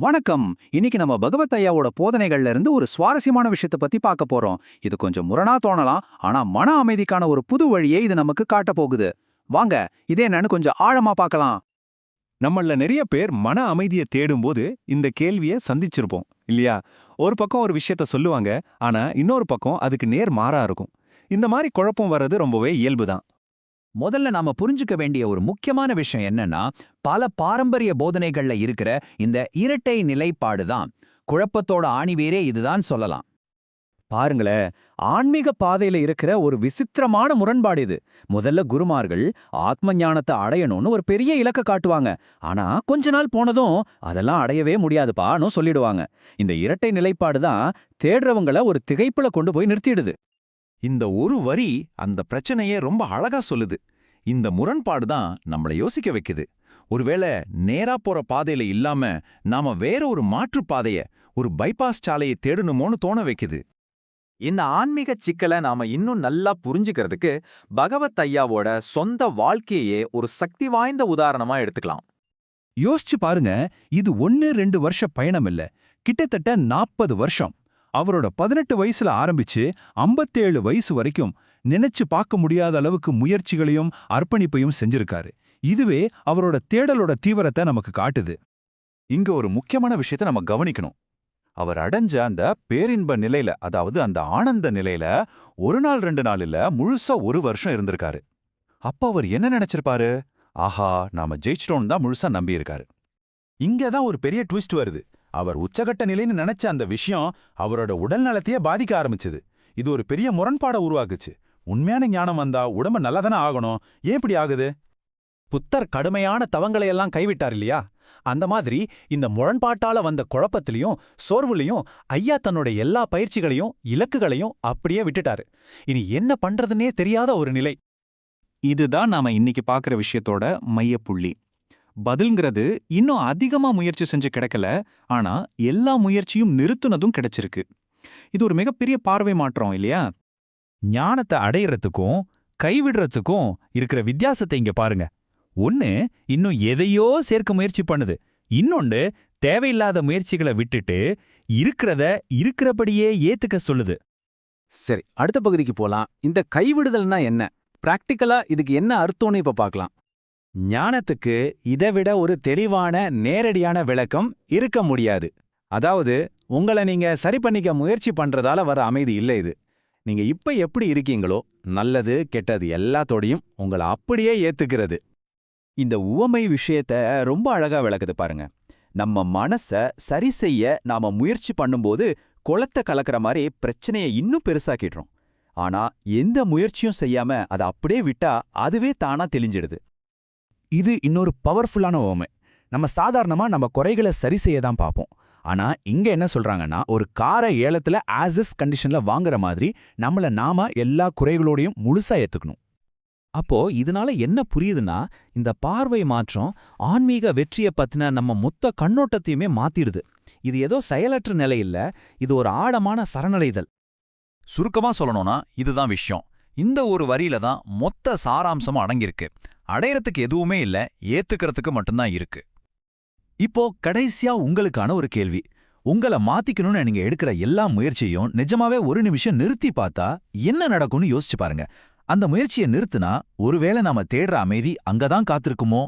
வணக்கம். இன்னைக்கு நம்ம பகவத் ஐயாவோட போதனைகள்ல இருந்து ஒரு சுவாரஸ்யமான விஷயத்த பத்தி பார்க்க போறோம். இது கொஞ்சம் முரணா தோணலாம். ஆனா மன அமைதிக்கான ஒரு புது வழியை இது நமக்கு காட்ட போகுது. வாங்க இதே என்னன்னு கொஞ்சம் ஆழமா பார்க்கலாம். நம்மள நிறைய பேர் மன அமைதியை தேடும்போது இந்த கேள்வியை சந்திச்சிருப்போம் இல்லையா? ஒரு பக்கம் ஒரு விஷயத்த சொல்லுவாங்க ஆனா இன்னொரு பக்கம் அதுக்கு நேர் மாறா இருக்கும். இந்த மாதிரி குழப்பம் வர்றது ரொம்பவே இயல்புதான். முதல்ல நாம புரிஞ்சுக்க வேண்டிய ஒரு முக்கியமான விஷயம் என்னன்னா பல பாரம்பரிய போதனைகள்ல இருக்கிற இந்த இரட்டை நிலைப்பாடு தான். குழப்பத்தோட ஆணிவேரே இதுதான் சொல்லலாம். பாருங்களேன் ஆன்மீக பாதையில இருக்கிற ஒரு விசித்திரமான முரண்பாடு இது. முதல்ல குருமார்கள் ஆத்ம ஞானத்தை அடையணும்னு ஒரு பெரிய இலக்க காட்டுவாங்க. ஆனா கொஞ்ச நாள் போனதும் அதெல்லாம் அடையவே முடியாதுப்பான்னு சொல்லிடுவாங்க. இந்த இரட்டை நிலைப்பாடு தான் தேடுறவங்கள ஒரு திகைப்புல கொண்டு போய் நிறுத்திடுது. இந்த ஒரு வரி அந்த பிரச்சனையே ரொம்ப அழகா சொல்லுது. இந்த முரண்பாடு தான் நம்மள யோசிக்க வைக்குது. ஒருவேளை நேரா போற பாதையில இல்லாம நாம வேற ஒரு மாற்று பாதைய ஒரு பைபாஸ் சாலையை தேடணுமோன்னு தோண வைக்குது. இந்த ஆன்மீக சிக்கலை நாம இன்னும் நல்லா புரிஞ்சுக்கிறதுக்கு பகவத் ஐயாவோட சொந்த வாழ்க்கையே ஒரு சக்தி வாய்ந்த உதாரணமா எடுத்துக்கலாம். யோசிச்சு பாருங்க இது ஒன்னு ரெண்டு வருஷ பயணம் இல்ல. கிட்டத்தட்ட நாற்பது வருஷம். அவரோட பதினெட்டு வயசுல ஆரம்பிச்சு ஐம்பத்தேழு வயசு வரைக்கும் நினைச்சு பார்க்க முடியாத அளவுக்கு முயற்சிகளையும் அர்ப்பணிப்பையும் செஞ்சிருக்காரு. இதுவே அவரோட தேடலோட தீவிரத்தை நமக்கு காட்டுது. இங்க ஒரு முக்கியமான விஷயத்தை நம்ம கவனிக்கணும். அவர் அடைஞ்ச அந்த பேரின்ப நிலையில அதாவது அந்த ஆனந்த நிலையில ஒரு நாள் ரெண்டு நாள் இல்ல முழுசா ஒரு வருஷம் இருந்திருக்காரு. அப்ப அவர் என்ன நினைச்சிருப்பாரு? ஆஹா நாம ஜெயிச்சிட்டோன்னு தான் முழுசா நம்பியிருக்காரு. இங்க தான் ஒரு பெரிய ட்விஸ்ட் வருது. அவர் உச்சகட்ட நிலைன்னு நினைச்ச அந்த விஷயம் அவரோட உடல் நலத்தையே பாதிக்க ஆரம்பிச்சது. இது ஒரு பெரிய முரண்பாட உருவாக்குச்சு. உண்மையான ஞானம் வந்தா உடம்பு நல்லதானே ஆகணும். ஏன் இப்படி ஆகுது? புத்தர் கடுமையான தவங்களையெல்லாம் கைவிட்டார் இல்லையா? அந்த மாதிரி இந்த முரண்பாட்டால வந்த குழப்பத்திலையும் சோர்வுலையும் ஐயா தன்னோட எல்லா பயிற்சிகளையும் இலக்குகளையும் அப்படியே விட்டுட்டாரு. இனி என்ன பண்றதுன்னே தெரியாத ஒரு நிலை. இதுதான் நாம இன்னைக்கு பார்க்குற விஷயத்தோட மையப்புள்ளி. பதில்ங்கிறது இன்னும் அதிகமா முயற்சி செஞ்சு கிடைக்கல. ஆனா எல்லா முயற்சியும் நிறுத்துனதும் கிடைச்சிருக்கு. இது ஒரு மிகப்பெரிய பார்வை மாற்றம் இல்லையா? ஞானத்தை அடையறதுக்கும் கைவிடுறதுக்கும் இருக்கிற வித்தியாசத்தை இங்க பாருங்க. ஒன்னு இன்னும் எதையோ சேர்க்க முயற்சி பண்ணுது. இன்னொன்னு தேவையில்லாத முயற்சிகளை விட்டுட்டு இருக்கிறத இருக்கிறபடியே ஏத்துக்க சொல்லுது. சரி அடுத்த பகுதிக்கு போலாம். இந்த கைவிடுதல்னா என்ன? பிராக்டிக்கலா இதுக்கு என்ன அர்த்தம்னு இப்ப பார்க்கலாம் ஞானத்துக்கு இதைவிட ஒரு தெளிவான நேரடியான விளக்கம் இருக்க முடியாது. அதாவது உங்களை நீங்க சரி பண்ணிக்க முயற்சி பண்றதால வர அமைதி இல்லை இது. நீங்க இப்ப எப்படி இருக்கீங்களோ நல்லது கெட்டது எல்லாத்தோடையும் உங்களை அப்படியே ஏத்துக்கிறது. இந்த உவமை விஷயத்த ரொம்ப அழகா விளக்குது பாருங்க. நம்ம மனச சரி செய்ய நாம முயற்சி பண்ணும்போது குளத்தை கலக்கிற மாதிரி பிரச்சனையை இன்னும் பெருசாக்கிடுறோம். ஆனா எந்த முயற்சியும் செய்யாம அதை அப்படியே விட்டா அதுவே தானா தெளிஞ்சிடுது. இது இன்னொரு பவர்ஃபுல்லான ஓமை நம்ம சாதாரணமா நம்ம குறைகளை சரி செய்ய தான் பார்ப்போம். ஆனா இங்க என்ன சொல்றாங்கன்னா ஒரு காரை ஏலத்துல ஆஸ் கண்டிஷனில் கண்டிஷன்ல வாங்குற மாதிரி நம்மள நாம எல்லா குறைகளோடையும் முழுசா ஏத்துக்கணும். அப்போ இதனால என்ன புரியுதுன்னா இந்த பார்வை மாற்றம் ஆன்மீக வெற்றியை பத்தின நம்ம மொத்த கண்ணோட்டத்தையுமே மாத்திடுது. இது ஏதோ செயலற்ற நிலை இது ஒரு ஆழமான சரணடைதல். சுருக்கமா சொல்லணும்னா இதுதான் விஷயம். இந்த ஒரு வரியில தான் மொத்த சாராம்சமும் அடங்கியிருக்கு. அடையறதுக்கு எதுவுமே இல்ல ஏத்துக்கிறதுக்கு மட்டும்தான் இருக்கு. இப்போ கடைசியா உங்களுக்கான ஒரு கேள்வி. உங்கள மாத்திக்கணும்னு நீங்க எடுக்கிற எல்லா முயற்சியையும் நிஜமாவே ஒரு நிமிஷம் நிறுத்தி பார்த்தா என்ன நடக்கும்னு யோசிச்சு பாருங்க. அந்த முயற்சியை நிறுத்துனா ஒருவேளை நாம தேடுற அமைதி அங்கதான் காத்திருக்குமோ?